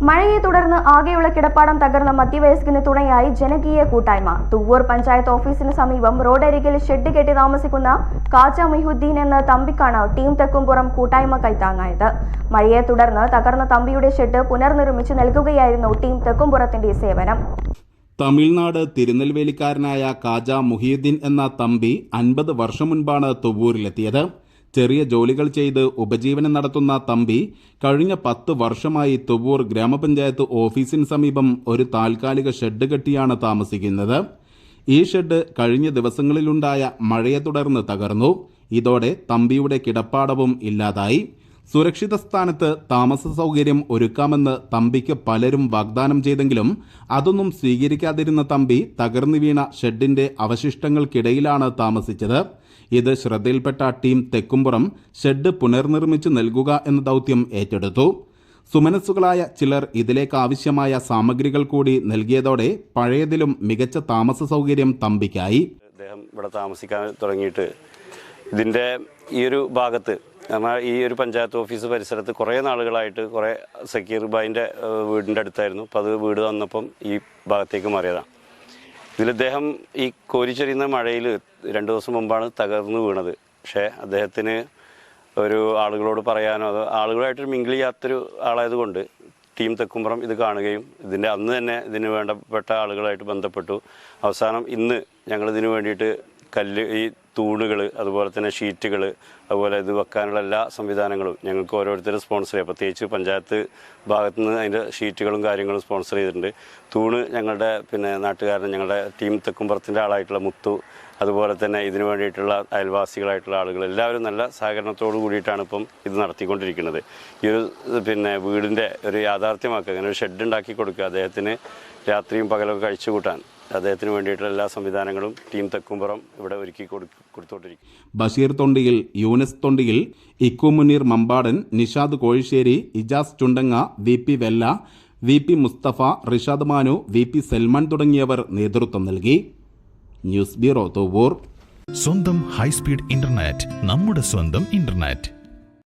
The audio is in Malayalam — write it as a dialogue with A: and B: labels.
A: മഴയെ തുടർന്ന് ആകെയുള്ള കിടപ്പാടം തകർന്ന മധ്യവയസ്കന് തുണയായി ജനകീയ കൂട്ടായ്മ. തുവ്വൂർ പഞ്ചായത്ത് ഓഫീസിന് സമീപം റോഡരികിൽ ഷെഡ് കെട്ടി താമസിക്കുന്ന കാജ മൊഹുദ്ദീൻ എന്ന തമ്പിക്കാണ് ടീം തെക്കുംപുറം കൂട്ടായ്മ കൈത്താങ്ങായത്. മഴയെ തുടർന്ന് തകർന്ന തമ്പിയുടെ ഷെഡ് പുനർനിർമ്മിച്ചു നൽകുകയായിരുന്നു ടീം തെക്കുംപുറത്തിന്റെ സേവനം.
B: തമിഴ്നാട് തിരുനെൽവേലിക്കാരനായ കാജ മുഹിയുദ്ദീൻ എന്ന തമ്പി അൻപത് വർഷം മുൻപാണ് തുവ്വൂരിലെത്തിയത്. ചെറിയ ജോലികൾ ചെയ്ത് ഉപജീവനം നടത്തുന്ന തമ്പി കഴിഞ്ഞ പത്ത് വർഷമായി തുവൂർ ഗ്രാമപഞ്ചായത്ത് ഓഫീസിന് സമീപം ഒരു താൽക്കാലിക ഷെഡ് കെട്ടിയാണ് താമസിക്കുന്നത്. ഈ ഷെഡ് കഴിഞ്ഞ ദിവസങ്ങളിലുണ്ടായ മഴയെ തുടർന്ന് തകർന്നു. ഇതോടെ തമ്പിയുടെ കിടപ്പാടവും ഇല്ലാതായി. സുരക്ഷിത സ്ഥാനത്ത് താമസ സൗകര്യം ഒരുക്കാമെന്ന് തമ്പിക്ക് പലരും വാഗ്ദാനം ചെയ്തെങ്കിലും അതൊന്നും സ്വീകരിക്കാതിരുന്ന തമ്പി തകർന്നു വീണ ഷെഡിന്റെ അവശിഷ്ടങ്ങൾക്കിടയിലാണ് താമസിച്ചത്. ഇത് ശ്രദ്ധയിൽപ്പെട്ട ടീം തെക്കുംപുറം ഷെഡ് പുനർനിർമ്മിച്ചു നൽകുക എന്ന ദൗത്യം ഏറ്റെടുത്തു. സുമനസ്സുകളായ ചിലർ ഇതിലേക്ക് ആവശ്യമായ സാമഗ്രികൾ കൂടി നൽകിയതോടെ പഴയതിലും മികച്ച താമസ സൗകര്യം തമ്പിക്കായി.
C: അദ്ദേഹം ഇവിടെ താമസിക്കാൻ തുടങ്ങിയിട്ട് ഇതിന്റെ ഈ ഒരു ഭാഗത്ത് എന്നാൽ ഈ ഒരു പഞ്ചായത്ത് ഓഫീസ് പരിസരത്ത് കുറേ നാളുകളായിട്ട് കുറേ സക്കീർ ബായിന്റെ വീടിന്റെ അടുത്തായിരുന്നു. അപ്പോൾ അത് വീട് വന്നപ്പം ഈ ഭാഗത്തേക്ക് മാറിയതാണ് ഇതിൽ അദ്ദേഹം ഈ കോരിച്ചെറിയുന്ന മഴയിൽ രണ്ട് ദിവസം മുമ്പാണ് തകർന്നു വീണത്. പക്ഷേ അദ്ദേഹത്തിന് ഒരു ആളുകളോട് പറയാനോ അതോ ആളുകളായിട്ട് മിങ്കിൾ ചെയ്യാത്തൊരു ആളായതുകൊണ്ട് ടീം തെക്കുംപുറം ഇത് കാണുകയും ഇതിന്റെ അന്ന് തന്നെ ഇതിന് വേണ്ടപ്പെട്ട ആളുകളായിട്ട് ബന്ധപ്പെട്ടു. അവസാനം ഇന്ന് ഞങ്ങൾ ഇതിനു വേണ്ടിയിട്ട് കല്ല് ഈ തൂണുകൾ അതുപോലെ തന്നെ ഷീറ്റുകൾ അതുപോലെ ഇത് വെക്കാനുള്ള എല്ലാ സംവിധാനങ്ങളും ഞങ്ങൾക്ക് ഓരോരുത്തരും സ്പോൺസർ ചെയ്യാം. പ്രത്യേകിച്ച് പഞ്ചായത്ത് ഭാഗത്തു നിന്ന് അതിന്റെ ഷീറ്റുകളും കാര്യങ്ങളും സ്പോൺസർ ചെയ്തിട്ടുണ്ട്. തൂണ് ഞങ്ങളുടെ പിന്നെ നാട്ടുകാരൻ ഞങ്ങളുടെ ടീം തെക്കുംപുറത്തിന്റെ ആളായിട്ടുള്ള മുത്തു അതുപോലെ തന്നെ ഇതിനു വേണ്ടിയിട്ടുള്ള അയൽവാസികളായിട്ടുള്ള ആളുകൾ എല്ലാവരും നല്ല സഹകരണത്തോടു കൂടിയിട്ടാണ് ഇപ്പം ഇത് നടത്തിക്കൊണ്ടിരിക്കുന്നത്. ഈ ഒരു പിന്നെ വീടിന്റെ ഒരു യാഥാർത്ഥ്യമാക്കുക അങ്ങനെ ഒരു ഷെഡ് ഉണ്ടാക്കി കൊടുക്കുക അദ്ദേഹത്തിന് രാത്രിയും പകലൊക്കെ കഴിച്ചു കൂട്ടാൻ. അദ്ദേഹത്തിന് വേണ്ടിയിട്ടുള്ള എല്ലാ സംവിധാനങ്ങളും ടീം തെക്കുംപുറം ഇവിടെ ഒരുക്കി കൊടുത്തോണ്ടിരിക്കും
B: Basheer Thondiyil Younus Thondiyil Ikku Muneer Mambadan Nishad Kozhissery Ijas Chundanga V P Vella V P Musthafa Rishad Manu V P Salman തുടങ്ങിയവർ നേതൃത്വം നൽകി. ന്യൂസ് ബ്യൂറോ തോവൂർ
D: സ്വന്തം ഹൈസ്പീഡ് ഇന്റർനെറ്റ് നമ്മുടെ സ്വന്തം ഇന്റർനെറ്റ്.